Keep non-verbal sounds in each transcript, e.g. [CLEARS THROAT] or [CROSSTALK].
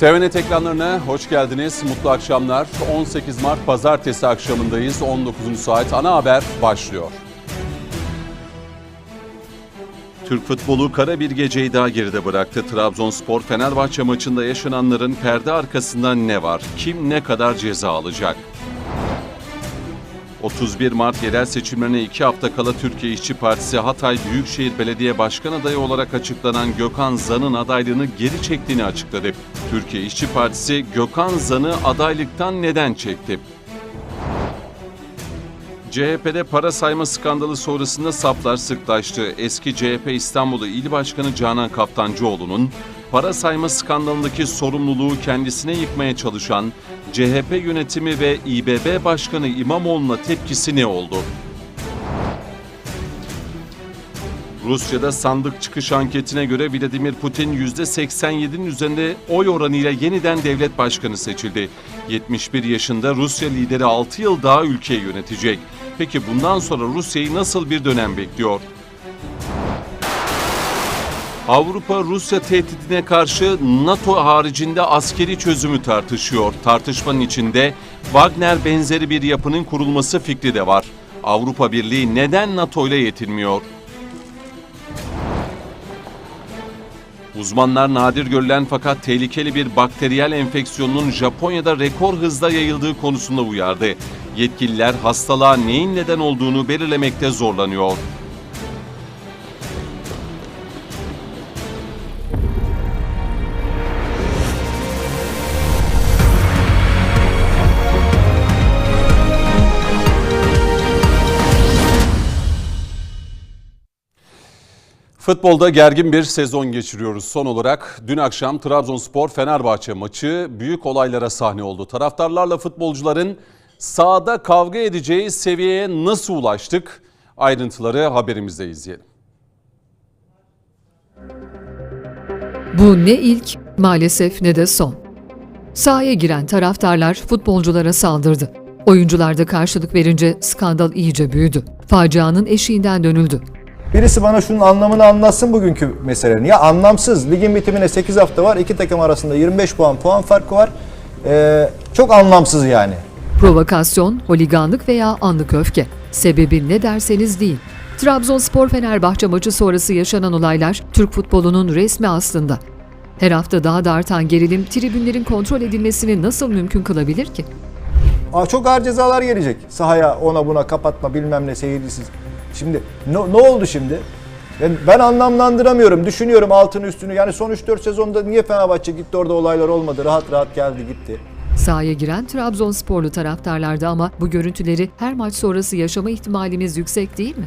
TVNet ekranlarına hoş geldiniz. Mutlu akşamlar. 18 Mart Pazartesi akşamındayız. 19. saat ana haber başlıyor. Türk futbolu kara bir geceyi daha geride bıraktı. Trabzonspor Fenerbahçe maçında yaşananların perde arkasından ne var? Kim ne kadar ceza alacak? 31 Mart yerel seçimlerine 2 hafta kala Türkiye İşçi Partisi Hatay Büyükşehir Belediye Başkan adayı olarak açıklanan Gökhan Zan'ın adaylığını geri çektiğini açıkladı. Türkiye İşçi Partisi Gökhan Zan'ı adaylıktan neden çekti? CHP'de para sayma skandalı sonrasında saflar sıklaştı. Eski CHP İstanbul'u İl Başkanı Canan Kaftancıoğlu'nun para sayma skandalındaki sorumluluğu kendisine yıkmaya çalışan CHP yönetimi ve İBB Başkanı İmamoğlu'na tepkisi ne oldu? Rusya'da sandık çıkış anketine göre Vladimir Putin %87'nin üzerinde oy oranıyla yeniden devlet başkanı seçildi. 71 yaşında Rusya lideri 6 yıl daha ülkeyi yönetecek. Peki bundan sonra Rusya'yı nasıl bir dönem bekliyor? Avrupa Rusya tehdidine karşı NATO haricinde askeri çözümü tartışıyor. Tartışmanın içinde Wagner benzeri bir yapının kurulması fikri de var. Avrupa Birliği neden NATO ile yetinmiyor? Uzmanlar nadir görülen fakat tehlikeli bir bakteriyel enfeksiyonun Japonya'da rekor hızda yayıldığı konusunda uyardı. Yetkililer hastalığa neyin neden olduğunu belirlemekte zorlanıyor. Futbolda gergin bir sezon geçiriyoruz. Son olarak dün akşam Trabzonspor Fenerbahçe maçı büyük olaylara sahne oldu. Taraftarlarla futbolcuların sahada kavga edeceği seviyeye nasıl ulaştık? Ayrıntıları haberimizde izleyelim. Bu ne ilk maalesef ne de son. Sahaya giren taraftarlar futbolculara saldırdı. Oyuncular da karşılık verince skandal iyice büyüdü. Facianın eşiğinden dönüldü. Birisi bana şunun anlamını anlatsın bugünkü meselenin. Ya anlamsız. Ligin bitimine 8 hafta var. iki takım arasında 25 puan puan farkı var. Ee, çok anlamsız yani. Provokasyon, holiganlık veya anlık öfke. Sebebi ne derseniz deyin. Trabzonspor Fenerbahçe maçı sonrası yaşanan olaylar Türk futbolunun resmi aslında. Her hafta daha da artan gerilim tribünlerin kontrol edilmesini nasıl mümkün kılabilir ki? Aa, çok ağır cezalar gelecek. Sahaya ona buna kapatma bilmem ne seyircisiz. Şimdi ne, ne oldu şimdi? Ben, ben anlamlandıramıyorum. Düşünüyorum altını üstünü. Yani son 3-4 sezonda niye Fenerbahçe gitti orada olaylar olmadı. Rahat rahat geldi gitti. Sahaya giren Trabzonsporlu taraftarlardı ama bu görüntüleri her maç sonrası yaşama ihtimalimiz yüksek değil mi?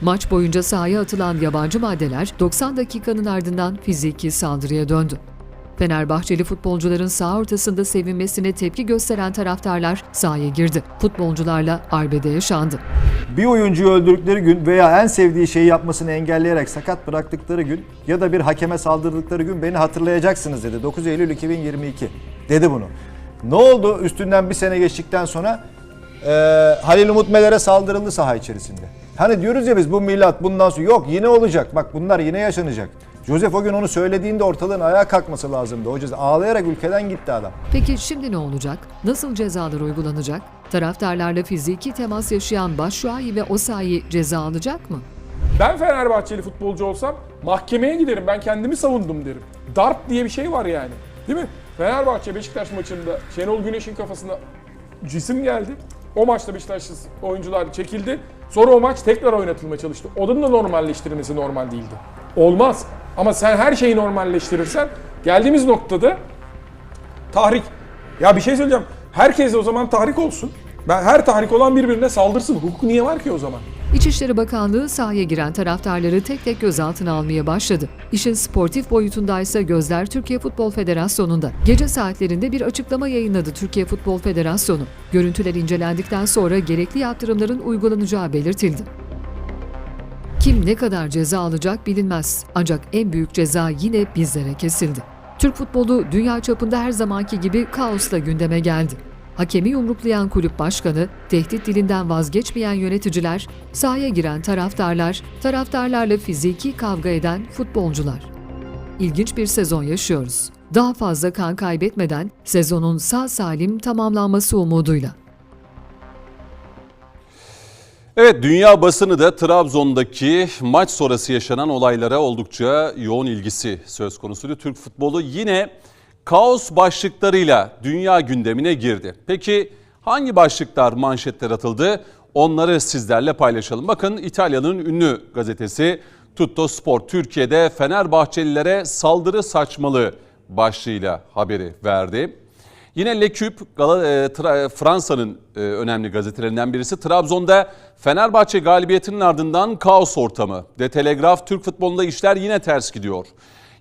Maç boyunca sahaya atılan yabancı maddeler 90 dakikanın ardından fiziki saldırıya döndü. Fenerbahçeli futbolcuların saha ortasında sevinmesine tepki gösteren taraftarlar sahaya girdi. Futbolcularla arbede yaşandı. Bir oyuncuyu öldürdükleri gün veya en sevdiği şeyi yapmasını engelleyerek sakat bıraktıkları gün ya da bir hakeme saldırdıkları gün beni hatırlayacaksınız dedi. 9 Eylül 2022 dedi bunu. Ne oldu üstünden bir sene geçtikten sonra e, Halil Umut Meler'e saldırıldı saha içerisinde. Hani diyoruz ya biz bu milat bundan sonra yok yine olacak bak bunlar yine yaşanacak. Joseph o gün onu söylediğinde ortalığın ayağa kalkması lazımdı. O ceza ağlayarak ülkeden gitti adam. Peki şimdi ne olacak? Nasıl cezalar uygulanacak? Taraftarlarla fiziki temas yaşayan Başşuayi ve Osayi ceza alacak mı? Ben Fenerbahçeli futbolcu olsam mahkemeye giderim. Ben kendimi savundum derim. Darp diye bir şey var yani. Değil mi? Fenerbahçe Beşiktaş maçında Şenol Güneş'in kafasına cisim geldi. O maçta Beşiktaşlı oyuncular çekildi. Sonra o maç tekrar oynatılmaya çalıştı. Onun da normalleştirilmesi normal değildi. Olmaz. Ama sen her şeyi normalleştirirsen geldiğimiz noktada tahrik. Ya bir şey söyleyeceğim. Herkes o zaman tahrik olsun. Ben her tahrik olan birbirine saldırsın. Hukuk niye var ki o zaman? İçişleri Bakanlığı sahaya giren taraftarları tek tek gözaltına almaya başladı. İşin sportif boyutundaysa gözler Türkiye Futbol Federasyonu'nda. Gece saatlerinde bir açıklama yayınladı Türkiye Futbol Federasyonu. Görüntüler incelendikten sonra gerekli yaptırımların uygulanacağı belirtildi. Kim ne kadar ceza alacak bilinmez. Ancak en büyük ceza yine bizlere kesildi. Türk futbolu dünya çapında her zamanki gibi kaosla gündeme geldi. Hakemi yumruklayan kulüp başkanı, tehdit dilinden vazgeçmeyen yöneticiler, sahaya giren taraftarlar, taraftarlarla fiziki kavga eden futbolcular. İlginç bir sezon yaşıyoruz. daha fazla kan kaybetmeden sezonun sağ salim tamamlanması umuduyla. Evet dünya basını da Trabzon'daki maç sonrası yaşanan olaylara oldukça yoğun ilgisi söz konusuydu. Türk futbolu yine kaos başlıklarıyla dünya gündemine girdi. Peki hangi başlıklar manşetler atıldı? Onları sizlerle paylaşalım. Bakın İtalya'nın ünlü gazetesi Tutto Sport Türkiye'de Fenerbahçelilere saldırı saçmalığı başlığıyla haberi verdi. Yine L'Equipe Gala- e, Fransa'nın e, önemli gazetelerinden birisi. Trabzon'da Fenerbahçe galibiyetinin ardından kaos ortamı. De Telegraf Türk futbolunda işler yine ters gidiyor.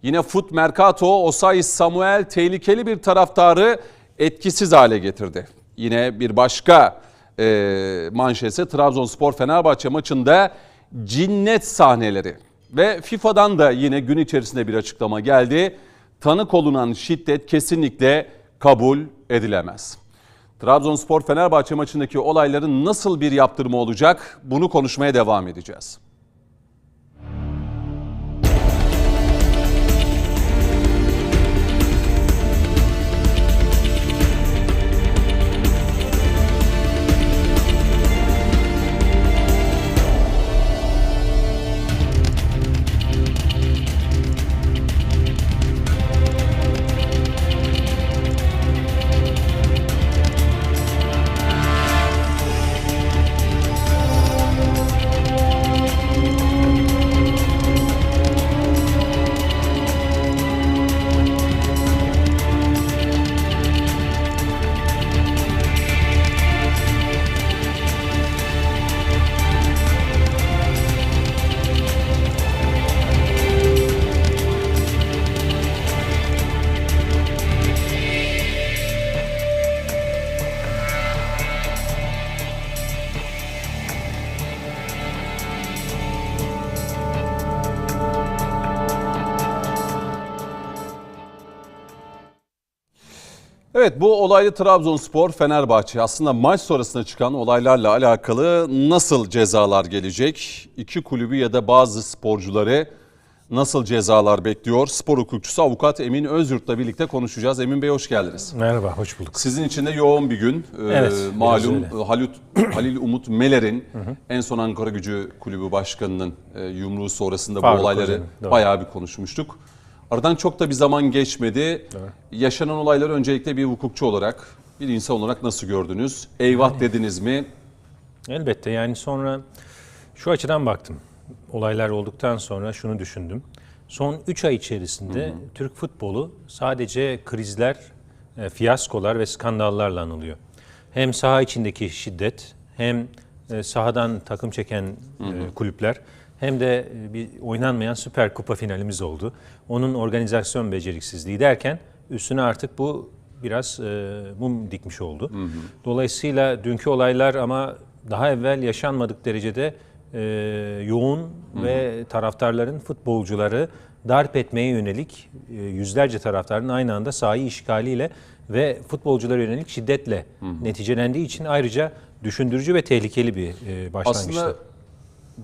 Yine Foot Mercato Osay Samuel tehlikeli bir taraftarı etkisiz hale getirdi. Yine bir başka e, manşetse Trabzonspor Fenerbahçe maçında cinnet sahneleri. Ve FIFA'dan da yine gün içerisinde bir açıklama geldi. Tanık olunan şiddet kesinlikle kabul edilemez. Trabzonspor Fenerbahçe maçındaki olayların nasıl bir yaptırımı olacak bunu konuşmaya devam edeceğiz. Evet bu olaylı Trabzonspor Fenerbahçe aslında maç sonrasında çıkan olaylarla alakalı nasıl cezalar gelecek? İki kulübü ya da bazı sporcuları nasıl cezalar bekliyor? Spor hukukçusu avukat Emin Özyurt'la birlikte konuşacağız. Emin Bey hoş geldiniz. Merhaba, hoş bulduk. Sizin için de yoğun bir gün. Ee, Evet, biraz malum Halut, [CLEARS THROAT] Halil Umut Meler'in en son Ankara Gücü Kulübü Başkanı'nın e, yumruğu sonrasında Faruk bu olayları doğru. bayağı bir konuşmuştuk. Aradan çok da bir zaman geçmedi. Yaşanan olayları öncelikle bir hukukçu olarak, bir insan olarak nasıl gördünüz? Eyvah dediniz mi? Elbette yani sonra şu açıdan baktım. Olaylar olduktan sonra şunu düşündüm. Son 3 ay içerisinde Türk futbolu sadece krizler, e, fiyaskolar ve skandallarla anılıyor. Hem saha içindeki şiddet, hem e, sahadan takım çeken e, kulüpler, hem de e, bir oynanmayan Süper Kupa finalimiz oldu. Onun organizasyon beceriksizliği derken üstüne artık bu biraz e, mum dikmiş oldu. Dolayısıyla dünkü olaylar ama daha evvel yaşanmadık derecede e, yoğun ve taraftarların futbolcuları darp etmeye yönelik e, yüzlerce taraftarın aynı anda sahayı işgaliyle ve futbolculara yönelik şiddetle neticelendiği için ayrıca düşündürücü ve tehlikeli bir e, başlangıçtı. Aslında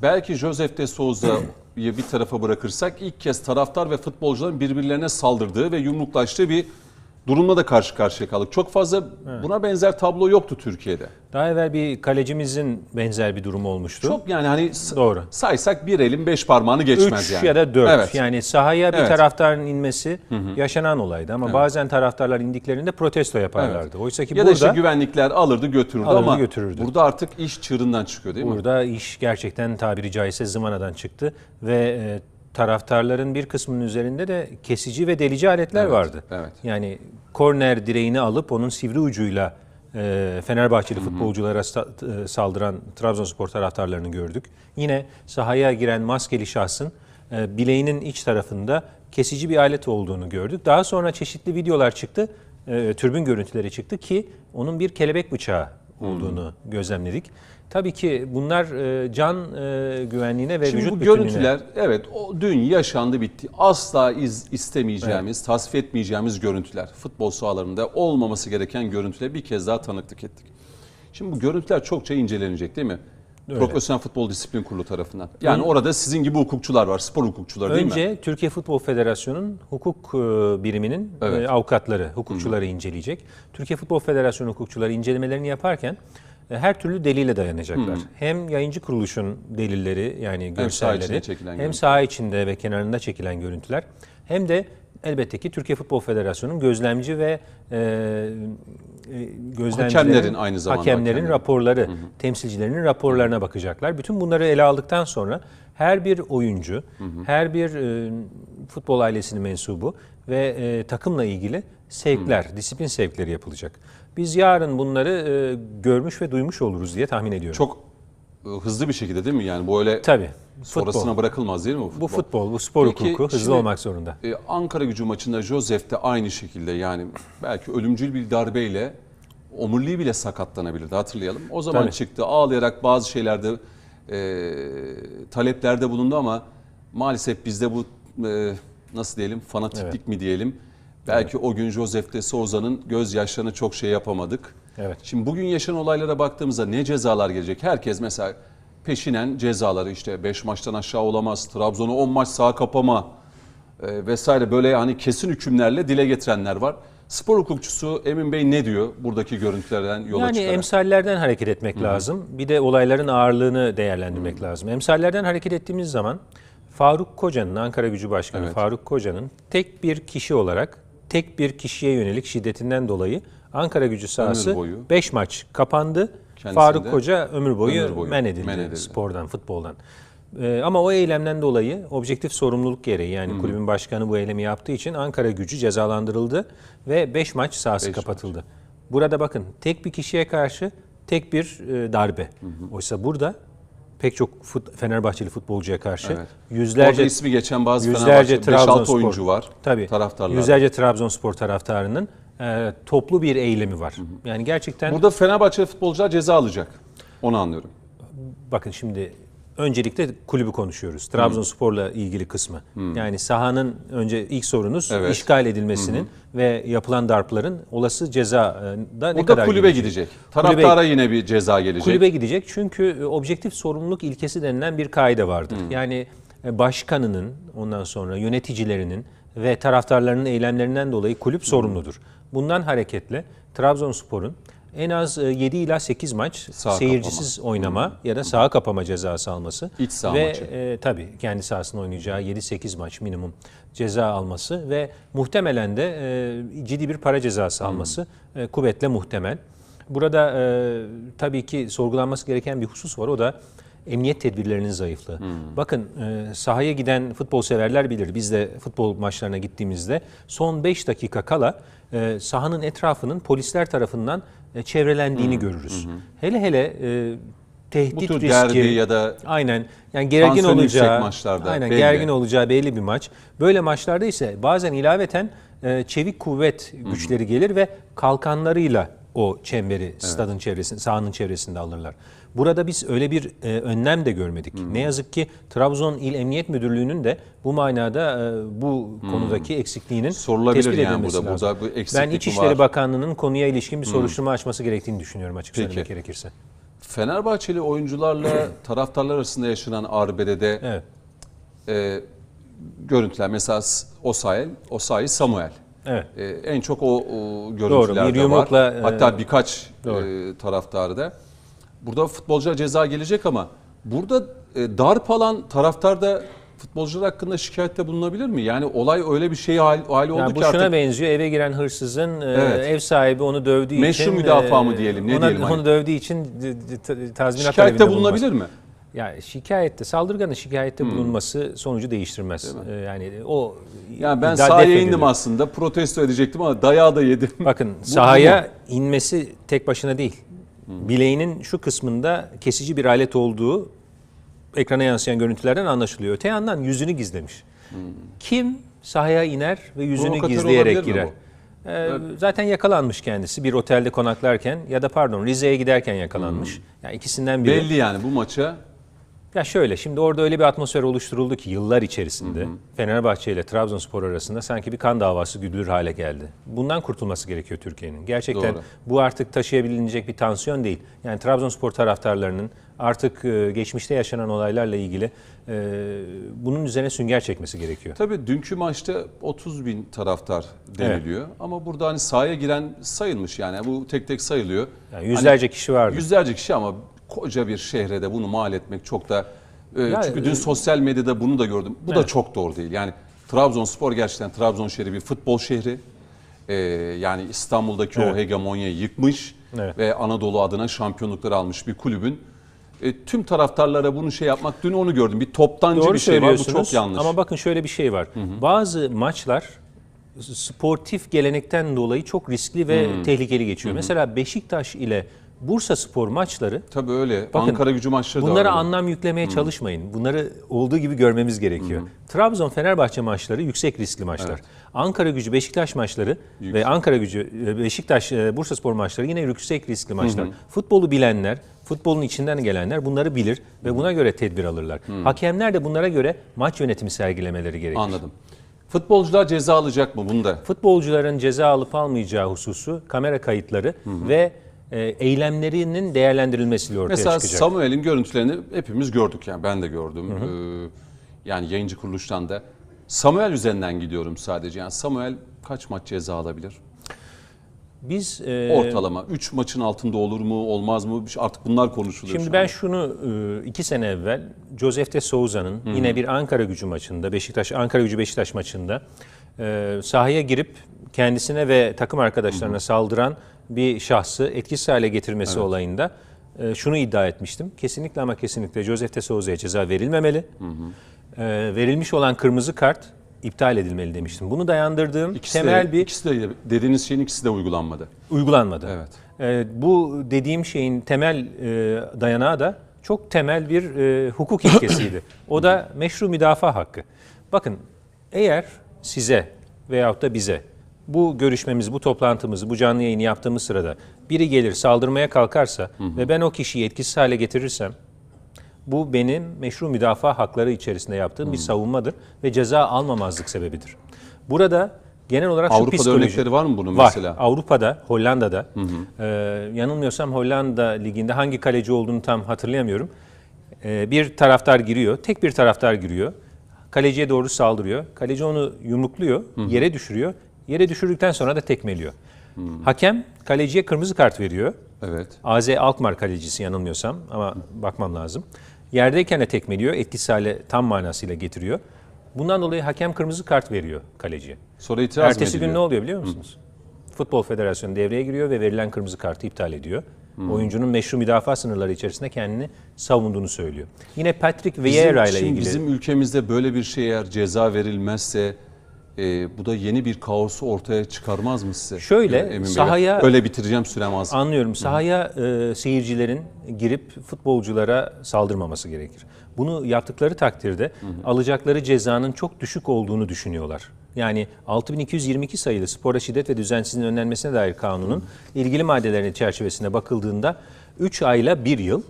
belki Josef de Souza'yı bir tarafa bırakırsak ilk kez taraftar ve futbolcuların birbirlerine saldırdığı ve yumruklaştığı bir durumla da karşı karşıya kaldık. Çok fazla buna benzer tablo yoktu Türkiye'de. Daha evvel bir kalecimizin benzer bir durum olmuştu. Çok yani hani Doğru. saysak bir elin beş parmağını geçmez 3 yani. ya da 4. Evet. Yani sahaya bir Evet. taraftarın inmesi yaşanan olaydı ama bazen taraftarlar indiklerinde protesto yaparlardı. Oysa ki ya da burada işte güvenlikler alırdı götürürdü Alırdı, ama götürürdü. burada artık iş çığırından çıkıyor değil mi? burada iş gerçekten tabiri caizse zıvanadan çıktı ve e, taraftarların bir kısmının üzerinde de kesici ve delici aletler Evet, vardı. evet. Yani korner direğini alıp onun sivri ucuyla e, Fenerbahçeli futbolculara sta- e, saldıran Trabzonspor taraftarlarını gördük. Yine sahaya giren maskeli şahsın e, bileğinin iç tarafında kesici bir alet olduğunu gördük. Daha sonra çeşitli videolar çıktı, e, türbün görüntüleri çıktı ki onun bir kelebek bıçağı olduğunu gözlemledik. Tabii ki bunlar e, can e, güvenliğine ve Şimdi vücut bu bütünlüğüne... görüntüler evet o dün yaşandı bitti. Asla iz, istemeyeceğimiz, tasvip etmeyeceğimiz görüntüler. Futbol sahalarında olmaması gereken görüntüler bir kez daha tanıklık ettik. Şimdi bu görüntüler çokça incelenecek değil mi? Profesyonel Futbol Disiplin Kurulu tarafından. Yani orada sizin gibi hukukçular var, spor hukukçuları değil mi? Önce Türkiye Futbol Federasyonu'nun hukuk e, biriminin Evet. e, avukatları, hukukçuları inceleyecek. Türkiye Futbol Federasyonu hukukçuları incelemelerini yaparken e, her türlü delile dayanacaklar. Hem yayıncı kuruluşun delilleri yani görselleri hem görüntüler. saha içinde ve kenarında çekilen görüntüler hem de elbette ki Türkiye Futbol Federasyonu'nun gözlemci ve e, gözlemcilerin, Hakemlerin aynı zamanda hakemlerin hakemlerin. raporları, temsilcilerinin raporlarına bakacaklar. Bütün bunları ele aldıktan sonra her bir oyuncu, her bir e, futbol ailesinin mensubu ve e, takımla ilgili sevkler, disiplin sevkleri yapılacak. Biz yarın bunları e, görmüş ve duymuş oluruz diye tahmin ediyorum. Çok e, hızlı bir şekilde değil mi? Yani böyle Tabii. sonrasına Futbol. bırakılmaz değil mi bu futbol? Bu futbol, bu spor Peki, hukuku hızlı şimdi- olmak zorunda. E, Ankara gücü maçında Josef de aynı şekilde yani belki ölümcül bir darbeyle omuriliği bile sakatlanabilirdi hatırlayalım. O zaman Tabii. çıktı ağlayarak bazı şeylerde e, taleplerde bulundu ama maalesef bizde bu e, nasıl diyelim fanatiklik mi diyelim. Belki o gün Josef de Souza'nın gözyaşlarını çok şey yapamadık. Evet. Şimdi bugün yaşanan olaylara baktığımızda ne cezalar gelecek? Herkes mesela peşinen cezaları işte 5 maçtan aşağı olamaz, Trabzon'u 10 maç sağ kapama e, vesaire böyle hani kesin hükümlerle dile getirenler var. Spor hukukçusu Emin Bey ne diyor buradaki görüntülerden yola Yani çıkarak? emsallerden hareket etmek lazım. Bir de olayların ağırlığını değerlendirmek lazım. Emsallerden hareket ettiğimiz zaman Faruk Koca'nın, Ankara Gücü Başkanı Evet. Faruk Koca'nın tek bir kişi olarak tek bir kişiye yönelik şiddetinden dolayı Ankara Gücü sahası boyu. 5 maç kapandı. Kendisi Faruk Koca ömür boyu, ömür boyu men, edildi men edildi. spordan, futboldan. Ee, ama o eylemden dolayı objektif sorumluluk gereği yani kulübün başkanı bu eylemi yaptığı için Ankara gücü cezalandırıldı ve 5 maç sahası Beş kapatıldı. Burada bakın tek bir kişiye karşı tek bir e, darbe. Oysa burada pek çok fut, Fenerbahçeli futbolcuya karşı Evet. Orada yüzlerce ismi geçen bazı yüzlerce Fenerbahçe 5-6 Trabzonspor oyuncu var. Tabii. Taraftarlar. Yüzlerce Trabzonspor taraftarının e, toplu bir eylemi var. Yani gerçekten Burada Fenerbahçe futbolcular ceza alacak. Onu anlıyorum. Bakın şimdi öncelikle kulübü konuşuyoruz. Trabzonspor'la ilgili kısmı. Yani sahanın önce ilk sorunuz Evet. işgal edilmesinin ve yapılan darpların olası ceza da ne Burada kadar kulübe gidecek? gidecek. Taraftara yine bir ceza gelecek. Kulübe gidecek çünkü e, objektif sorumluluk ilkesi denilen bir kaide vardır. Yani e, başkanının ondan sonra yöneticilerinin ve taraftarlarının eylemlerinden dolayı kulüp sorumludur. Bundan hareketle Trabzonspor'un en az 7 ila 8 maç Sağ seyircisiz oynama ya da saha kapama cezası alması İç saha ve maçı. e, tabii kendi sahasında oynayacağı 7-8 maç minimum ceza alması ve muhtemelen de e, ciddi bir para cezası alması e, kuvvetle muhtemel. Burada e, tabii ki sorgulanması gereken bir husus var o da emniyet tedbirlerinin zayıflığı. Bakın e, sahaya giden futbol severler bilir. Biz de futbol maçlarına gittiğimizde son 5 dakika kala e, sahanın etrafının polisler tarafından e, çevrelendiğini görürüz. Hele hele e, tehdit Bu tür riski derbi ya da Aynen. Yani gergin olacağı maçlarda Aynen belli. gergin olacağı belli bir maç. Böyle maçlarda ise bazen ilaveten e, çevik kuvvet güçleri gelir ve kalkanlarıyla o çemberi stadın çevresinde, sahanın çevresinde alırlar. Burada biz öyle bir e, önlem de görmedik. Ne yazık ki Trabzon İl Emniyet Müdürlüğü'nün de bu manada e, bu konudaki eksikliğinin Sorulabilir tespit yani edilmesi burada. lazım. Burada bu ben İçişleri var? Bakanlığı'nın konuya ilişkin bir soruşturma açması gerektiğini düşünüyorum açık Peki. söylemek gerekirse. Fenerbahçeli oyuncularla [COUGHS] taraftarlar arasında yaşanan arbedede Evet. e, görüntüler mesela Osayi, Osayi Samuel. Evet. E, en çok o, o görüntülerde bir yumrukla, var. e, Hatta birkaç doğru. e, taraftarı da. Burada futbolcuya ceza gelecek ama burada e, darp alan taraftar da futbolcular hakkında şikayette bulunabilir mi? Yani olay öyle bir şey hali, hali oldu Ya ki bu şuna artık benziyor. Eve giren hırsızın e, Evet. ev sahibi onu dövdüğü Meşru için müdafaa mı diyelim, ne ona, diyelim hani? Onu dövdüğü için tazminat şikayette bulunabilir mi? Ya şikayette saldırganın şikayette bulunması sonucu değiştirmez. E, yani o Yani ben sahaya indim aslında protesto edecektim ama dayağı da yedim. Bakın [LAUGHS] bu sahaya inmesi tek başına değil. Bileğinin şu kısmında kesici bir alet olduğu ekrana yansıyan görüntülerden anlaşılıyor. Öte yandan yüzünü gizlemiş. Kim sahaya iner ve yüzünü Provokatör gizleyerek girer? Ee, zaten yakalanmış kendisi bir otelde konaklarken ya da pardon Rize'ye giderken yakalanmış. Yani ikisinden biri. Belli yani bu maça Ya şöyle şimdi orada öyle bir atmosfer oluşturuldu ki yıllar içerisinde Fenerbahçe ile Trabzonspor arasında sanki bir kan davası güdülür hale geldi. Bundan kurtulması gerekiyor Türkiye'nin. Gerçekten Doğru. bu artık taşıyabilecek bir tansiyon değil. Yani Trabzonspor taraftarlarının artık e, geçmişte yaşanan olaylarla ilgili e, bunun üzerine sünger çekmesi gerekiyor. Tabii dünkü maçta 30 bin taraftar deniliyor. Ama burada hani sahaya giren sayılmış yani bu tek tek sayılıyor. Yani yüzlerce kişi vardı. Hani Yüzlerce kişi ama koca bir şehre de bunu mal etmek çok da... e, Ya, çünkü dün e, sosyal medyada bunu da gördüm. Bu da Evet. çok doğru değil. Yani Trabzonspor gerçekten Trabzon şehri bir futbol şehri. E, yani İstanbul'daki o Evet. hegemonyayı yıkmış Evet. ve Anadolu adına şampiyonlukları almış bir kulübün. E, tüm taraftarlara bunu şey yapmak dün onu gördüm. Bir toptancı Doğru bir şey var. Bu çok yanlış. ama bakın şöyle bir şey var. Bazı maçlar sportif gelenekten dolayı çok riskli ve tehlikeli geçiyor. Mesela Beşiktaş ile Bursa Spor maçları Tabii öyle. Bakın, Ankara gücü maçları da Bunlara anlam yüklemeye çalışmayın. Bunları olduğu gibi görmemiz gerekiyor. Trabzon Fenerbahçe maçları yüksek riskli maçlar. Evet. Ankara Gücü Beşiktaş maçları ve Ankara Gücü e, Beşiktaş e, Bursaspor maçları yine yüksek riskli maçlar. Futbolu bilenler, futbolun içinden gelenler bunları bilir ve buna göre tedbir alırlar. Hakemler de bunlara göre maç yönetimi sergilemeleri gerekir. Anladım. Futbolcular ceza alacak mı bunda? Futbolcuların ceza alıp almayacağı hususu kamera kayıtları ve e, eylemlerinin değerlendirilmesiyle ortaya Mesela çıkacak. Samuel'in görüntülerini hepimiz gördük yani ben de gördüm. Ee, yani yayıncı kuruluştan da. Samuel üzerinden gidiyorum sadece. Yani Samuel kaç maç ceza alabilir? Biz e, Ortalama 3 maçın altında olur mu olmaz mı Artık bunlar konuşuluyor. Şimdi ben anda. şunu e, iki sene evvel Josef de Souza'nın yine bir Ankara gücü maçında, Beşiktaş Ankara gücü Beşiktaş maçında e, sahaya girip kendisine ve takım arkadaşlarına saldıran bir şahsı etkisiz hale getirmesi olayında e, şunu iddia etmiştim. Kesinlikle ama kesinlikle Josef de Souza'ya ceza verilmemeli. E, verilmiş olan kırmızı kart iptal edilmeli demiştim. Bunu dayandırdığım İkisi temel de, bir ikisi de dediğiniz şeyin ikisi de uygulanmadı. uygulanmadı. Evet. Ee, bu dediğim şeyin temel e, dayanağı da çok temel bir e, hukuk ilkesiydi. [COUGHS] O da meşru müdafaa hakkı. Bakın eğer size veyahut da bize bu görüşmemiz, bu toplantımızı, bu canlı yayını yaptığımız sırada biri gelir saldırmaya kalkarsa ve ben o kişiyi etkisiz hale getirirsem bu benim meşru müdafaa hakları içerisinde yaptığım bir savunmadır ve ceza almamazlık sebebidir. Burada genel olarak şu Avrupa'da psikoloji... örnekleri var mı bunun Var. mesela? Avrupa'da, Hollanda'da, e, yanılmıyorsam Hollanda liginde hangi kaleci olduğunu tam hatırlayamıyorum. E, bir taraftar giriyor, tek bir taraftar giriyor. Kaleciye doğru saldırıyor. Kaleci onu yumrukluyor, yere düşürüyor. Yere düşürdükten sonra da tekmeliyor. Hakem kaleciye kırmızı kart veriyor. Evet. AZ Alkmaar kalecisi yanılmıyorsam ama bakmam lazım. Yerdeyken de tekmeliyor, etkisiz hale tam manasıyla getiriyor. Bundan dolayı hakem kırmızı kart veriyor kaleciye. Sonra itiraz Ertesi gün ne oluyor biliyor musunuz? Futbol Federasyonu devreye giriyor ve verilen kırmızı kartı iptal ediyor. Oyuncunun meşru müdafaa sınırları içerisinde kendini savunduğunu söylüyor. Yine Patrick Vieira ile ilgili. Bizim ülkemizde böyle bir şey eğer ceza verilmezse e, bu da yeni bir kaosu ortaya çıkarmaz mı size? Şöyle, Emin Bey? sahaya- Öyle bitireceğim sürem az. Anlıyorum. Sahaya e, seyircilerin girip futbolculara saldırmaması gerekir. Bunu yaptıkları takdirde alacakları cezanın çok düşük olduğunu düşünüyorlar. Yani 6222 sayılı spora şiddet ve düzensizliğin önlenmesine dair kanunun ilgili maddelerinin çerçevesinde bakıldığında 3 ayla 1 yıl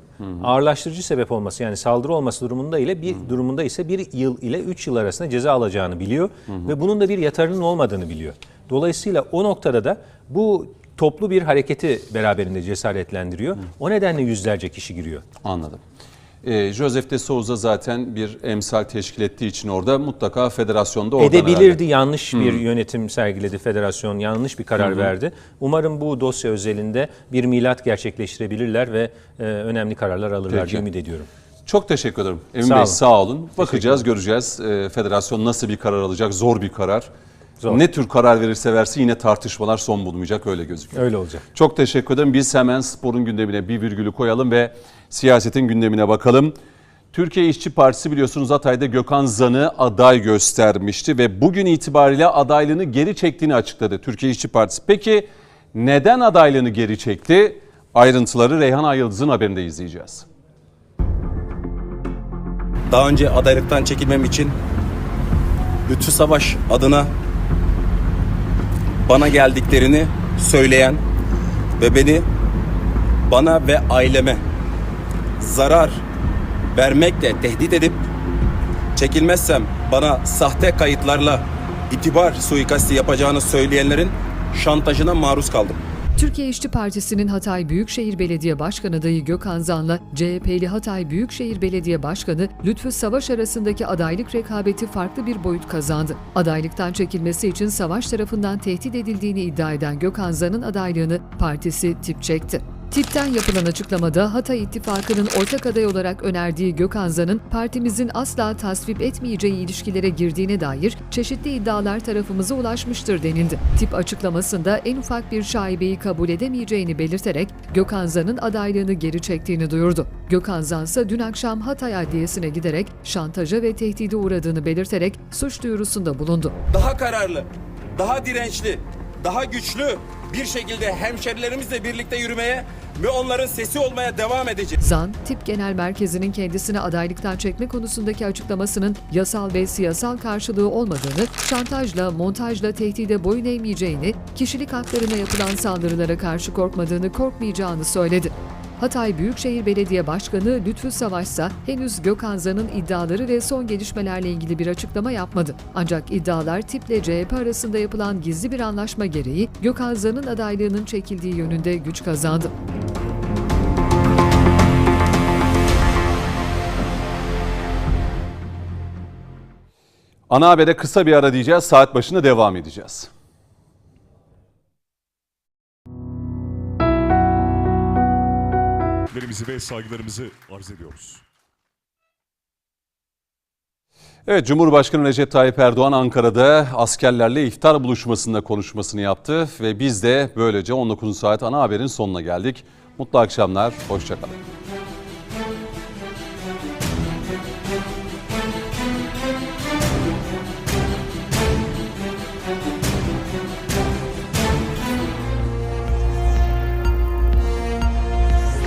ağırlaştırıcı sebep olması yani saldırı olması durumunda ile bir durumunda ise 1 yıl ile 3 yıl arasında ceza alacağını biliyor ve bunun da bir yatarının olmadığını biliyor. Dolayısıyla o noktada da bu toplu bir hareketi beraberinde cesaretlendiriyor. O nedenle yüzlerce kişi giriyor. Anladım. Ee, Joseph de Souza zaten bir emsal teşkil ettiği için orada mutlaka federasyonda oradan Edebilirdi herhalde. yanlış bir yönetim sergiledi federasyon yanlış bir karar verdi. Umarım bu dosya özelinde bir milat gerçekleştirebilirler ve e, önemli kararlar alırlar Peki. diye ümit ediyorum. Çok teşekkür ederim. Emin Sağ Bey olun. sağ olun. Bakacağız, göreceğiz. Ee, federasyon nasıl bir karar alacak? Zor bir karar. Zor. Ne tür karar verirse versin yine tartışmalar son bulmayacak öyle gözüküyor. Öyle olacak. Çok teşekkür ederim. Biz hemen sporun gündemine bir virgülü koyalım ve siyasetin gündemine bakalım. Türkiye İşçi Partisi biliyorsunuz Hatay'da Gökhan Zan'ı aday göstermişti ve bugün itibariyle adaylığını geri çektiğini açıkladı Türkiye İşçi Partisi. Peki neden adaylığını geri çekti? Ayrıntıları Reyhan Ayıldız'ın haberinde izleyeceğiz. Daha önce adaylıktan çekilmem için Lütfü Savaş adına bana geldiklerini söyleyen ve beni bana ve aileme zarar vermekle tehdit edip çekilmezsem bana sahte kayıtlarla itibar suikasti yapacağını söyleyenlerin şantajına maruz kaldım. Türkiye İşçi Partisi'nin Hatay Büyükşehir Belediye Başkanı adayı Gökhan Zan'la CHP'li Hatay Büyükşehir Belediye Başkanı Lütfü Savaş arasındaki adaylık rekabeti farklı bir boyut kazandı. Adaylıktan çekilmesi için Savaş tarafından tehdit edildiğini iddia eden Gökhan Zan'ın adaylığını partisi tip çekti. TİP'ten yapılan açıklamada Hatay İttifakı'nın ortak aday olarak önerdiği Gökhan Zan'ın partimizin asla tasvip etmeyeceği ilişkilere girdiğine dair çeşitli iddialar tarafımıza ulaşmıştır denildi. TİP açıklamasında en ufak bir şaibeyi kabul edemeyeceğini belirterek Gökhan Zan'ın adaylığını geri çektiğini duyurdu. Gökhan Zan ise dün akşam Hatay Adliyesi'ne giderek şantaja ve tehdide uğradığını belirterek suç duyurusunda bulundu. Daha kararlı, daha dirençli, daha güçlü bir şekilde hemşerilerimizle birlikte yürümeye ve onların sesi olmaya devam edeceğiz. Zan, Tip Genel Merkezi'nin kendisini adaylıktan çekme konusundaki açıklamasının yasal ve siyasal karşılığı olmadığını, şantajla, montajla tehdide boyun eğmeyeceğini, kişilik haklarına yapılan saldırılara karşı korkmadığını, korkmayacağını söyledi. Hatay Büyükşehir Belediye Başkanı Lütfü Savaş ise henüz Gökhan Zan'ın iddiaları ve son gelişmelerle ilgili bir açıklama yapmadı. Ancak iddialar tiple CHP arasında yapılan gizli bir anlaşma gereği Gökhan Zan'ın adaylığının çekildiği yönünde güç kazandı. Ana habere kısa bir ara diyeceğiz. Saat başında devam edeceğiz. Lerimizi ve saygılarımızı arz ediyoruz. Evet Cumhurbaşkanı Recep Tayyip Erdoğan Ankara'da askerlerle iftar buluşmasında konuşmasını yaptı ve biz de böylece 19 saat ana haberin sonuna geldik. Mutlu akşamlar, hoşçakalın.